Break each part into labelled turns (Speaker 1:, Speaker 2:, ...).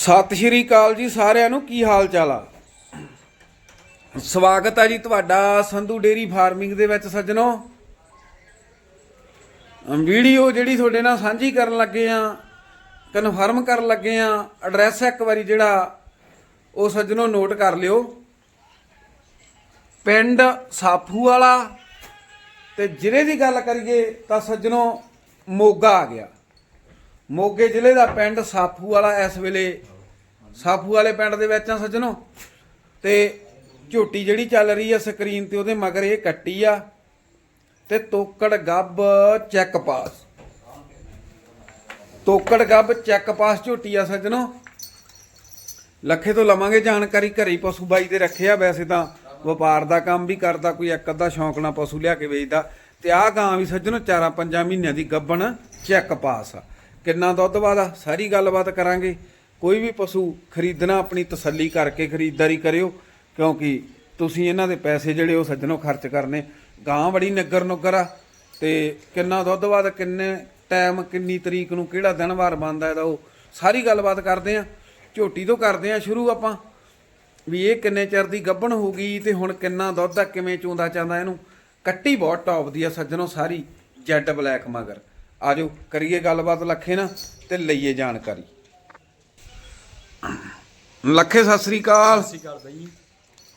Speaker 1: ਸਤਿ ਸ਼੍ਰੀ ਅਕਾਲ ਜੀ ਸਾਰਿਆਂ ਨੂੰ, ਕੀ ਹਾਲ ਚਾਲ ਆ? ਸਵਾਗਤ ਹੈ ਜੀ ਤੁਹਾਡਾ ਸੰਧੂ ਡੇਰੀ ਫਾਰਮਿੰਗ ਦੇ ਵਿੱਚ ਸੱਜਣੋ। ਵੀਡੀਓ ਜਿਹੜੀ ਤੁਹਾਡੇ ਨਾਲ ਸਾਂਝੀ ਕਰਨ ਲੱਗੇ ਆ, ਕਨਫਰਮ ਕਰਨ ਲੱਗੇ ਆ, ਐਡਰੈਸ ਇੱਕ ਵਾਰੀ ਜਿਹੜਾ ਉਹ ਸੱਜਣੋ ਨੋਟ ਕਰ ਲਿਓ। ਪਿੰਡ ਸਾਫੂ ਵਾਲਾ ਤੇ ਜ਼ਿਲ੍ਹੇ ਦੀ ਗੱਲ ਕਰੀਏ ਤਾਂ ਸੱਜਣੋ ਮੋਗਾ ਆ ਗਿਆ। ਮੋਗੇ ਜ਼ਿਲ੍ਹੇ ਦਾ ਪਿੰਡ ਸਾਫੂ ਵਾਲਾ ਇਸ ਵੇਲੇ ਸਾਫੂ ਵਾਲੇ ਪਿੰਡ ਦੇ ਵਿੱਚ ਆ ਸੱਜਣੋ। ਤੇ ਝੋਟੀ ਜਿਹੜੀ ਚੱਲ ਰਹੀ ਆ ਸਕਰੀਨ ਤੇ ਉਹਦੇ ਮਗਰ ਇਹ ਕੱਟੀ ਆ ਤੇ ਤੋਕੜ ਗੱਬ ਚੈੱਕ ਪਾਸ। ਤੋਕੜ ਗੱਬ ਚੈੱਕ ਪਾਸ ਝੋਟੀ ਆ ਸੱਜਣੋ। ਲੱਖੇ ਤੋਂ ਲਵਾਂਗੇ ਜਾਣਕਾਰੀ ਘਰੇ ਪਸ਼ੂ ਬਾਈ ਦੇ ਰੱਖਿਆ ਵੈਸੇ ਤਾਂ ਵਪਾਰ ਦਾ ਕੰਮ ਵੀ ਕਰਦਾ, ਕੋਈ ਇੱਕ ਅੱਧਾ ਸ਼ੌਂਕ ਨਾਲ ਪਸ਼ੂ ਲਿਆ ਕੇ ਵੇਚਦਾ। ਤੇ ਆਹ ਗਾਂ ਵੀ ਸੱਜਣੋ ਚਾਰਾਂ ਪੰਜਾਂ ਮਹੀਨਿਆਂ ਦੀ ਗੱਬਣ ਚੈੱਕ ਪਾਸ ਆ। ਕਿੰਨਾ ਦੁੱਧ ਵਾਦਾ ਸਾਰੀ ਗੱਲਬਾਤ ਕਰਾਂਗੇ। ਕੋਈ ਵੀ ਪਸ਼ੂ ਖਰੀਦਣਾ, ਆਪਣੀ ਤਸੱਲੀ ਕਰਕੇ ਖਰੀਦਦਾਰੀ ਕਰਿਓ, ਕਿਉਂਕਿ ਤੁਸੀਂ ਇਹਨਾਂ ਦੇ ਪੈਸੇ ਜਿਹੜੇ ਉਹ ਸੱਜਣੋ ਖਰਚ ਕਰਨੇ। ਗਾਂ ਬੜੀ ਨਗਰ ਨੁਗਰ ਆ, ਤੇ ਕਿੰਨਾ ਦੁੱਧ ਬਾਅਦ ਕਿੰਨੇ ਟਾਈਮ ਕਿੰਨੀ ਤਰੀਕ ਨੂੰ ਕਿਹੜਾ ਦਿਨ ਵਾਰ ਬਣਦਾ ਇਹਦਾ, ਉਹ ਸਾਰੀ ਗੱਲਬਾਤ ਕਰਦੇ ਆ। ਝੋਟੀ ਤੋਂ ਕਰਦੇ ਆ ਸ਼ੁਰੂ ਆਪਾਂ, ਵੀ ਇਹ ਕਿੰਨੇ ਚਿਰ ਦੀ ਗੱਭਣ ਹੋ ਗਈ ਤੇ ਹੁਣ ਕਿੰਨਾ ਦੁੱਧ ਆ, ਕਿਵੇਂ ਚੋਂਦਾ ਚਾਂਦਾ ਇਹਨੂੰ। ਕੱਟੀ ਬਹੁਤ ਟੌਪ ਦੀ ਆ ਸੱਜਣੋ ਸਾਰੀ, ਜੈਡ ਬਲੈਕ ਮਗਰ। ਆਜੋ, ਕਰੀਏ ਗੱਲਬਾਤ ਲੱਖੇ ਨਾ ਤੇ ਲਈਏ ਜਾਣਕਾਰੀ। ਲੱਖੇ ਸਤਿ ਸ੍ਰੀ ਅਕਾਲ।
Speaker 2: ਸਤਿ ਸ਼੍ਰੀ ਅਕਾਲ ਬਈ।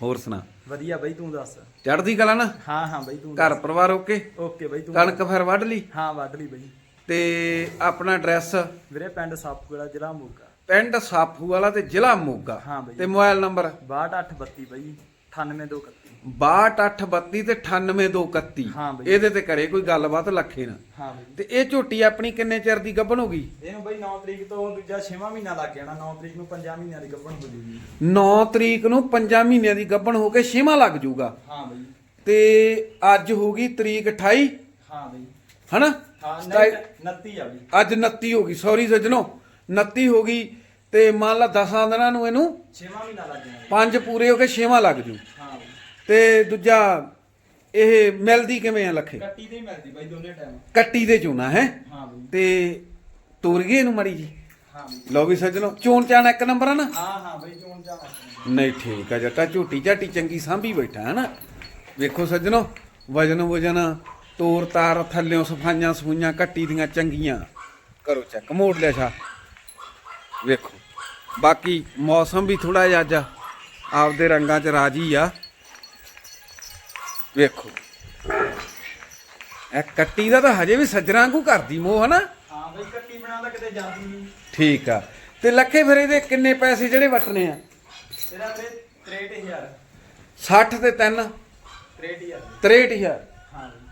Speaker 1: ਹੋਰ ਸੁਣਾ।
Speaker 2: ਵਧੀਆ ਬਈ ਤੂੰ ਦੱਸ?
Speaker 1: ਚੜ੍ਹਦੀ ਕਲਾ ਨਾ?
Speaker 2: ਹਾਂ ਹਾਂ ਬਈ ਤੂੰ
Speaker 1: ਘਰ ਪਰਿਵਾਰ ਓਕੇ?
Speaker 2: ਓਕੇ ਬਈ ਤੂੰ
Speaker 1: ਕਣਕ ਫਿਰ ਵੱਢ ਲਈ?
Speaker 2: ਹਾਂ ਵੱਢ ਲਈ ਬਈ।
Speaker 1: ਤੇ ਆਪਣਾ ਐਡਰੈਸ?
Speaker 2: ਵੀਰੇ ਪਿੰਡ ਸਾਪੂਲਾ ਜ਼ਿਲ੍ਹਾ ਮੋਗਾ।
Speaker 1: ਪਿੰਡ ਸਾਫੂ ਵਾਲਾ ਤੇ ਜ਼ਿਲ੍ਹਾ ਮੋਗਾ।
Speaker 2: ਹਾਂ ਬਈ।
Speaker 1: ਤੇ ਮੋਬਾਈਲ ਨੰਬਰ?
Speaker 2: 6232 ਬਈ 98231
Speaker 1: 6282 ਤੇ 98231
Speaker 2: ਹਾਂ ਬਈ।
Speaker 1: ਇਹਦੇ ਤੇ ਕਰੇ ਕੋਈ ਗੱਲਬਾਤ ਲੱਖੇ ਨਾ
Speaker 2: ਹਾਂ ਬਈ।
Speaker 1: ਤੇ ਇਹ ਝੋਟੀ ਆਪਣੀ ਕਿੰਨੇ ਚਿਰ ਦੀ ਗੱਭਣ ਹੋ ਗਈ?
Speaker 2: ਇਹਨੂੰ ਬਈ 9 ਤਰੀਕ ਤੋਂ ਦੂਜਾ 6ਵਾਂ ਮਹੀਨਾ ਲੱਗ ਜਾਣਾ 9 ਤਰੀਕ ਨੂੰ 5 ਮਹੀਨਿਆਂ ਦੀ ਗੱਭਣ ਹੋ ਜੂਗੀ।
Speaker 1: 9 ਤਰੀਕ ਨੂੰ 5 ਮਹੀਨਿਆਂ ਦੀ ਗੱਭਣ ਹੋ ਕੇ 6ਵਾਂ ਲੱਗ ਜਾਊਗਾ
Speaker 2: ਹਾਂ ਬਈ।
Speaker 1: ਤੇ ਅੱਜ ਹੋ ਗਈ ਤਰੀਕ 28
Speaker 2: ਹਾਂ ਬਈ।
Speaker 1: ਹਨਾ?
Speaker 2: ਹਾਂ
Speaker 1: ਸਤਾਈ-
Speaker 2: 29 ਆ ਬਈ।
Speaker 1: ਅੱਜ 29 ਹੋ ਗਈ। ਸੌਰੀ ਸੱਜਣੋ 29 ਹੋ ਗਈ। ਤੇ ਮੰਨ ਲਾ 10 ਦਿਨਾਂ ਨੂੰ ਇਹਨੂੰ
Speaker 2: 6ਵਾਂ ਮਹੀਨਾ ਲੱਗ ਜਾਣਾ
Speaker 1: ਪੰਜ ਪੂਰੇ ਹੋ ਕੇ 6ਵਾਂ ਲੱਗ ਜੂ।
Speaker 2: ਹਾਂ ਬਈ।
Speaker 1: ਤੇ ਦੂਜਾ ਇਹ ਮਿਲਦੀ ਕਿਵੇਂ ਆ ਲੱਖੇ?
Speaker 2: ਕੱਟੀ ਤੇ ਹੀ ਮਿਲਦੀ ਬਈ ਦੋਨੇ ਟਾਈਮ
Speaker 1: ਕੱਟੀ ਦੇ ਚੋਣਾ ਹੈ?
Speaker 2: ਹਾਂ ਬਈ।
Speaker 1: ਤੇ ਤੁਰ ਗਏ ਇਹਨੂੰ ਮੜੀ ਜੀ?
Speaker 2: ਹਾਂ ਬਈ।
Speaker 1: ਲਓ ਵੀ ਸੱਜਣੋ ਚੋਣ ਚਾਣ ਇੱਕ ਨੰਬਰ ਆ ਨਾ?
Speaker 2: ਹਾਂ ਹਾਂ ਬਈ ਚੋਣ ਜਾਣਾ
Speaker 1: ਨਹੀਂ ਠੀਕ ਆ ਜੱਟਾ ਝੋਟੀ ਝਾਟੀ ਚੰਗੀ ਸਾਂਭੀ ਬੈਠਾ ਹੈ ਨਾ? ਵੇਖੋ ਸੱਜਣੋ ਵਜਨ ਵਜਨ ਤੋਰ ਤਾਰ ਥੱਲਿਓਂ ਸਫਾਈਆਂ ਸਫੂਈਆਂ ਕੱਟੀ ਦੀਆਂ ਚੰਗੀਆਂ। ਕਰੋ ਚੈੱਕ ਮੋੜ ਲਿਆ ਛਾ ਵੇਖੋ ਬਾਕੀ ਮੌਸਮ ਵੀ ਥੋੜਾ ਜਿਹਾ ਅੱਜ ਆਪਦੇ ਰੰਗਾਂ 'ਚ ਰਾਜੀ ਆ। ਵੇਖੋ। ਇਹ ਕੱਟੀ ਦਾ ਤਾਂ ਹਜੇ ਵੀ ਸੱਜਰਾਂ ਵਾਂਗੂ ਕਰਦੀ ਮੋਹ ਹਨਾ
Speaker 2: ਹਾਂ ਬਈ ਕੱਟੀ ਬਣਾਉਂਦਾ ਕਿਤੇ ਜਾਂਦੀ ਨਹੀਂ
Speaker 1: ਠੀਕ ਆ। ਤੇ ਲੱਖੇ ਫਿਰ ਇਹਦੇ ਕਿੰਨੇ ਪੈਸੇ ਜਿਹੜੇ ਵਟਨੇ ਆ?
Speaker 2: ਤੇਰਾ ਵੀਰੇ 63000
Speaker 1: 60 ਤੇ 3
Speaker 2: 63000
Speaker 1: 63000
Speaker 2: ਹਾਂ ਬਈ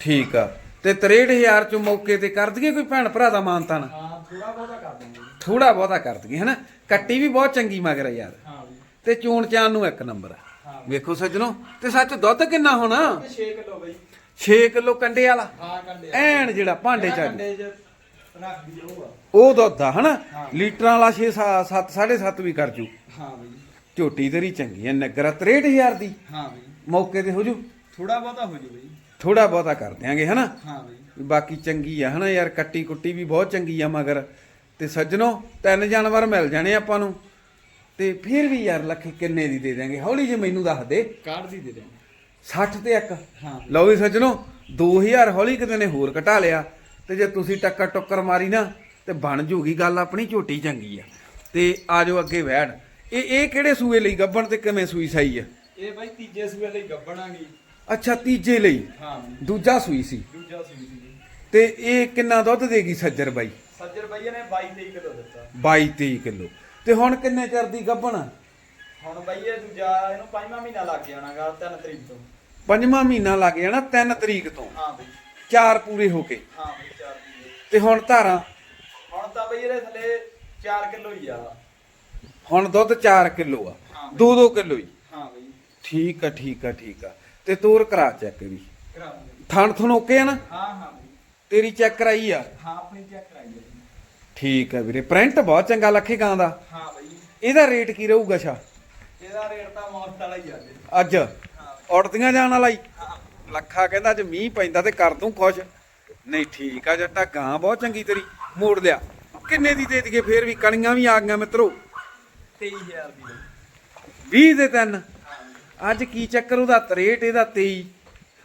Speaker 1: ਠੀਕ ਆ। ਤੇ 63000 ਚ ਮੌਕੇ ਤੇ ਕਰ ਦਈਏ ਕੋਈ ਭੈਣ ਭਰਾ ਦਾ ਮਾਨਤਾਨ
Speaker 2: ਹਾਂ ਥੋੜਾ ਬਹੁਤਾ ਕਰ ਦਿੰਦੇ ਜੀ।
Speaker 1: ਥੋੜਾ ਬਹੁਤਾ ਕਰ ਦਈਏ ਹਨਾ? ਕੱਟੀ ਵੀ ਬਹੁਤ ਚੰਗੀ ਮਗਰ ਯਾਰ।
Speaker 2: ਹਾਂ
Speaker 1: ਤੇ ਚੂਣ ਚਾਨ ਨੂੰ ਇੱਕ ਨੰਬਰ ਆ। ਵੇਖੋ ਸੱਜਣੋ ਤੇ ਸੱਚ ਦੁੱਧ ਕਿੰਨਾ ਹੋਣਾ?
Speaker 2: 6 ਕਿਲੋ ਬਈ।
Speaker 1: 6 ਕਿਲੋ ਕੰਡੇ ਵਾਲਾ?
Speaker 2: ਹਾਂ ਕੰਡੇ
Speaker 1: ਐਨ ਜਿਹੜਾ ਭਾਂਡੇ ਚ
Speaker 2: ਰੱਖ ਉਹ
Speaker 1: ਦੁੱਧ ਆ ਹਨਾ। ਲੀਟਰਾਂ ਵਾਲਾ 6 7 7.5 ਵੀ ਕਰ ਜੂ।
Speaker 2: ਹਾਂ ਬਈ।
Speaker 1: ਝੋਟੀ ਤੇਰੀ ਚੰਗੀ ਐ ਨਗਰ 63000 ਦੀ।
Speaker 2: ਹਾਂ ਬਈ।
Speaker 1: ਮੌਕੇ ਤੇ ਹੋ ਜੂ।
Speaker 2: ਥੋੜਾ ਬਹੁਤਾ ਹੋ ਜੂ ਬਈ।
Speaker 1: ਥੋੜਾ ਬਹੁਤਾ ਕਰ ਦਿਆਂਗੇ ਹਨਾ?
Speaker 2: ਹਾਂ ਬਈ।
Speaker 1: ਬਾਕੀ ਚੰਗੀ ਆ ਹਨਾ ਯਾਰ? ਕੱਟੀ ਕੁੱਟੀ ਵੀ ਬਹੁਤ ਚੰਗੀ ਆ ਮਗਰ। ਤੇ ਸੱਜਣੋ ਤਿੰਨ ਜਾਨਵਰ ਮਿਲ ਜਾਣੇ ਆਪਾਂ ਨੂੰ। ਤੇ ਫਿਰ ਵੀ ਯਾਰ ਲੱਖੇ ਕਿੰਨੇ ਦੀ ਦੇ ਦਿਆਂਗੇ? ਹੌਲੀ ਜਿਹੀ ਮੈਨੂੰ ਦੱਸ ਦੇ।
Speaker 2: ਕਾਰਡ ਦੀ ਦੇ ਦੇ
Speaker 1: 60 ਤੇ ਇੱਕ।
Speaker 2: ਹਾਂ।
Speaker 1: ਲਓ ਵੀ ਸੱਜਣੋ 2000 ਹੌਲੀ ਕਿਤੇ ਨੇ ਹੋਰ ਘਟਾ ਲਿਆ। ਤੇ ਜੇ ਤੁਸੀਂ ਟੱਕਰ ਟੁੱਕਰ ਮਾਰੀ ਨਾ ਤੇ ਬਣ ਜੂਗੀ ਗੱਲ ਆਪਣੀ ਝੋਟੀ ਚੰਗੀ ਆ। ਤੇ ਆਜੋ ਅੱਗੇ ਵੈੜ ਇਹ ਇਹ ਕਿਹੜੇ ਸੂਏ ਲਈ ਗੱਬਣ ਤੇ ਕਿਵੇਂ ਸੂਈ ਸਾਈ ਆ?
Speaker 2: ਇਹ ਬਾਈ ਤੀਜੇ ਸੂਏ ਲਈ ਗੱਬਣਾਂਗੀ
Speaker 1: ਅੱਛਾ ਤੀਜੇ ਲਈ।
Speaker 2: ਹਾਂ। ਬਈ
Speaker 1: ਦੂਜਾ ਸੂਈ ਸੀ।
Speaker 2: ਦੂਜਾ ਸੂਈ ਸੀ
Speaker 1: ਤੇ ਇਹ ਕਿੰਨਾ ਦੁੱਧ ਦੇਗੀ ਸੱਜਰ ਬਾਈ?
Speaker 2: ਸੱਜਰ ਬਈਏ ਨੇ 22 23 ਕਿਲੋ ਦਿੱਤਾ।
Speaker 1: 22 23 ਕਿਲੋ। ਤੇ ਹੁਣ ਕਿੰਨੇ ਚਿਰ ਦੀ ਗੱਭਣ?
Speaker 2: ਹੁਣ ਦੂਜਾ ਇਹਨੂੰ ਪੰਜਵਾਂ ਮਹੀਨਾ ਲੱਗ ਜਾਣਾਗਾ 3 ਤਰੀਕ ਤੋਂ।
Speaker 1: ਪੰਜਵਾਂ ਮਹੀਨਾ ਲੱਗ ਜਾਣਾ 3 ਤਰੀਕ ਤੋਂ।
Speaker 2: ਹਾਂ ਬਈ।
Speaker 1: ਚਾਰ ਪੂਰੇ ਹੋ ਕੇ।
Speaker 2: ਹਾਂ ਬਈ 4 ਕਿਲੋ
Speaker 1: ਤੇ ਹੁਣ ਧਾਰਾਂ?
Speaker 2: ਹੁਣ ਤਾਂ ਬਈ ਇਹਦੇ ਥੱਲੇ 4 ਕਿਲੋ ਹੀ ਆ।
Speaker 1: ਹੁਣ ਦੁੱਧ 4 ਕਿਲੋ ਆ।
Speaker 2: ਹਾਂ।
Speaker 1: 2-2 ਕਿਲੋ ਹੀ।
Speaker 2: ਹਾਂ ਬਈ।
Speaker 1: ਠੀਕ ਆ ਠੀਕ ਆ ਠੀਕ ਆ। ਤੇ ਤੋਰ ਕਰਾ ਚੈੱਕ ਵੀ।
Speaker 2: ਕਰਾਉਂਗੇ
Speaker 1: ਥਣ ਥਣ ਓਕੇ ਆ ਨਾ?
Speaker 2: ਹਾਂ ਹਾਂ ਬਈ।
Speaker 1: ਤੇਰੀ ਚੈੱਕ ਕਰਾਈ ਆ?
Speaker 2: ਹਾਂ ਆਪਣੀ ਚੈੱਕ ਕਰਾਈਏ ਬਈ।
Speaker 1: ਠੀਕ ਆ ਵੀਰੇ। ਪ੍ਰਿੰਟ ਬਹੁਤ ਚੰਗਾ ਲੱਖੇ ਗਾਂ ਦਾ।
Speaker 2: ਹਾਂ ਬਈ।
Speaker 1: ਇਹਦਾ ਰੇਟ ਕੀ ਰਹੂਗਾ ਛਾ
Speaker 2: ਇਹਦਾ ਰੇਟ ਤਾਂ ਮੌਤ ਵਾਲਾ ਹੀ ਆ ਜੀ
Speaker 1: ਅੱਜ? ਉੜਦੀਆਂ ਜਾਣ ਵਾਲਾ ਹੀ?
Speaker 2: ਹਾਂ।
Speaker 1: ਲੱਖਾ ਕਹਿੰਦਾ ਜੇ ਮੀਂਹ ਪੈਂਦਾ ਤੇ ਕਰ ਦੂੰ ਖੁਸ਼ ਨਹੀਂ ਠੀਕ ਆ ਜੱਟਾ ਗਾਂ ਬਹੁਤ ਚੰਗੀ ਤੇਰੀ। ਮੋੜ ਲਿਆ। ਕਿੰਨੇ ਦੀ ਦੇ ਦਈਏ ਫੇਰ ਵੀ? ਕਣੀਆਂ ਵੀ ਆ ਗਈਆਂ ਮਿੱਤਰੋ।
Speaker 2: 23000 ਦੀ ਬਈ।
Speaker 1: 20 ਦੇ ਤਿੰਨ।
Speaker 2: ਹਾਂ
Speaker 1: ਅੱਜ ਕੀ ਚੱਕਰ ਉਹਦਾ? ਰੇਟ ਇਹਦਾ 23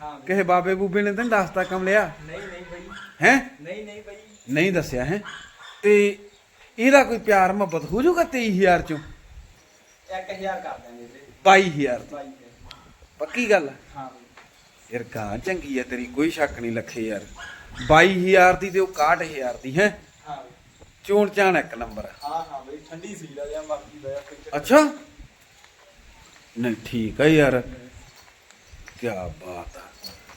Speaker 2: ਹਾਂ
Speaker 1: ਕਿਸੇ ਬਾਬੇ ਬੂਬੇ ਨੇ ਤੈਨੂੰ ਦੱਸਤਾ ਕਮਲਿਆ
Speaker 2: ਨਹੀਂ ਨਹੀਂ ਬਈ।
Speaker 1: ਹੈ?
Speaker 2: ਨਹੀਂ ਨਹੀਂ ਬਈ।
Speaker 1: ਨਹੀਂ ਦੱਸਿਆ ਹੈ? ਤੇ ਇਹਦਾ ਕੋਈ ਪਿਆਰ ਮੁਹੱਬਤ ਹੋ ਜਾਊਗਾ 23000 ਚੋਂ?
Speaker 2: 1000 ਕਰ ਦਾਂਗੇ ਵੀਰੇ।
Speaker 1: 22000
Speaker 2: ਬਾਈ
Speaker 1: ਪੱਕੀ ਗੱਲ ਆ?
Speaker 2: ਹਾਂ
Speaker 1: ਯਾਰ ਗਾਂ ਚੰਗੀ ਆ ਤੇਰੀ ਕੋਈ ਸ਼ੱਕ ਨਹੀਂ ਲੱਖੇ ਯਾਰ। 22000 ਦੀ ਤੇ ਉਹ 61000 ਦੀ ਹੈ?
Speaker 2: ਹਾਂ
Speaker 1: ਚੋਣ ਚਾਣ ਇੱਕ ਨੰਬਰ ਆ।
Speaker 2: ਹਾਂ ਹਾਂ ਬਈ ਠੰਡੀ ਸੀ ਦਾ ਜਾਂ ਬਾਕੀ ਦਾ ਕੋਈ ਚੱਕਰ
Speaker 1: ਅੱਛਾ? ਨਹੀਂ ਠੀਕ ਆ ਯਾਰ। ਕੀ ਬਾਤ ਆ।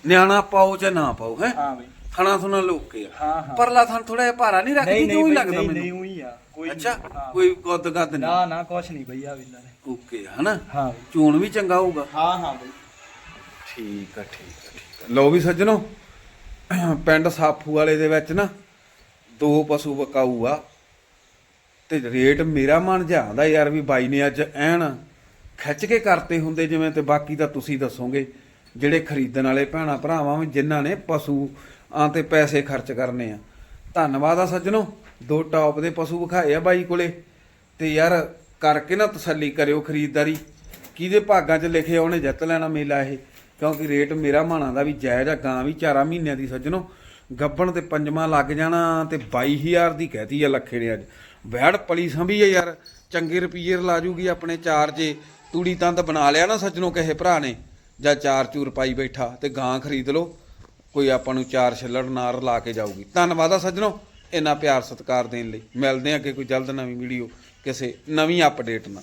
Speaker 1: ਨਿਆਣਾ ਪਾਓ ਜਾਂ ਨਾ ਪਾਓ ਹੈ?
Speaker 2: ਹਾਂ ਬਈ।
Speaker 1: ਖਾਣਾ ਸੁਣਾ ਲੋਕੇ ਆ।
Speaker 2: ਹਾਂ ਹਾਂ।
Speaker 1: ਪਰਲਾ ਥਾਂ ਥੋੜਾ ਜਿਹਾ ਭਾਰਾ ਨਹੀਂ ਰੱਖਦੀ ਕਿਉਂ ਹੀ ਲੱਗਦਾ
Speaker 2: ਨਹੀਂ ਨਹੀਂ
Speaker 1: ਮੈਨੂੰ
Speaker 2: ਉਹੀ ਆ ਕੋਈ
Speaker 1: ਅੱਛਾ
Speaker 2: ਨਹੀਂ, ਹਾਂ।
Speaker 1: ਕੋਈ ਗੁੱਦ ਗੱਦ ਨਹੀਂ?
Speaker 2: ਨਾ ਨਾ ਕੁਛ ਨਹੀਂ ਬਈ ਆ ਵਿੰਦਾ ਨੇ।
Speaker 1: ਓਕੇ ਹਨਾ?
Speaker 2: ਹਾਂ। ਬਈ
Speaker 1: ਚੋਣ ਵੀ ਚੰਗਾ ਹੋਊਗਾ।
Speaker 2: ਹਾਂ ਹਾਂ ਬਈ।
Speaker 1: ਠੀਕ ਆ ਠੀਕ ਆ ਠੀਕ ਆ। ਲਓ ਵੀ ਸੱਜਣੋ ਪਿੰਡ ਸਾਫੂ ਵਾਲੇ ਦੇ ਵਿੱਚ ਨਾ ਦੋ ਪਸ਼ੂ ਵਕਾਊ ਆ। ਤੇ ਰੇਟ ਮੇਰਾ ਮਨ ਜਾਂਦਾ ਯਾਰ ਵੀ ਬਾਈ ਨੇ ਅੱਜ ਐਨ ਖਿੱਚ ਕੇ ਕਰਤੇ ਹੁੰਦੇ ਜਿਵੇਂ ਤੇ ਬਾਕੀ ਤਾਂ ਤੁਸੀਂ ਦੱਸੋਗੇ ਜਿਹੜੇ ਖਰੀਦਣ ਵਾਲੇ ਭੈਣਾ ਭਰਾਵਾਂ ਵੀ ਜਿਨ੍ਹਾਂ ਨੇ ਪਸ਼ੂ ਆਂ ਤੇ ਪੈਸੇ ਖਰਚ ਕਰਨੇ ਆ। ਧੰਨਵਾਦ ਆ ਸੱਜਣੋ, ਦੋ ਟੌਪ ਦੇ ਪਸ਼ੂ ਵਿਖਾਏ ਆ ਬਾਈ ਕੋਲੇ। ਤੇ ਯਾਰ ਕਰਕੇ ਨਾ ਤਸੱਲੀ ਕਰਿਓ ਖਰੀਦਦਾਰੀ। ਕਿਹਦੇ ਭਾਗਾਂ 'ਚ ਲਿਖਿਆ ਉਹਨੇ ਜਿੱਤ ਲੈਣਾ ਮੇਲਾ ਇਹ। ਕਿਉਂਕਿ ਰੇਟ ਮੇਰਾ ਮਾਣਾ ਦਾ ਵੀ ਜਾਇਜ਼ ਆ, ਗਾਂ ਵੀ 4 ਮਹੀਨਿਆਂ ਦੀ ਸੱਜਣੋ। ਗੱਬਣ ਤੇ ਪੰਜਵਾਂ ਲੱਗ ਜਾਣਾ ਤੇ 22000 ਦੀ ਕਹਿਤੀ ਆ ਲੱਖੇ ਨੇ ਅੱਜ। ਵੈੜ ਪਲੀ ਸੰਭੀ ਆ ਯਾਰ, ਚੰਗੇ ਰੁਪਈਏ ਲਾ ਜੂਗੀ ਆਪਣੇ ਚਾਰ ਜੇ। ਤੂੜੀ ਤੰਦ ਬਣਾ ਲਿਆ ਨਾ ਸੱਜਣੋ ਕਿਸੇ ਭਰਾ ਨੇ, ਜਾਂ ਚਾਰ ਚੂਰ ਪਾਈ ਬੈਠਾ ਤੇ ਗਾਂ ਖਰੀਦ ਲਓ। ਕੋਈ ਆਪਾਂ ਨੂੰ ਚਾਰ ਛੱਲੜ ਨਾਰ ਲਾ ਕੇ ਜਾਊਗੀ। ਧੰਨਵਾਦ ਆ ਸੱਜਣੋ ਇੰਨਾ ਪਿਆਰ ਸਤਿਕਾਰ ਦੇਣ ਲਈ। ਮਿਲਦੇ ਆ ਕਿ ਕੋਈ ਜਲਦ ਨਵੀਂ ਵੀਡੀਓ ਕਿਸੇ ਨਵੀਂ ਅਪਡੇਟ ਨਾਲ।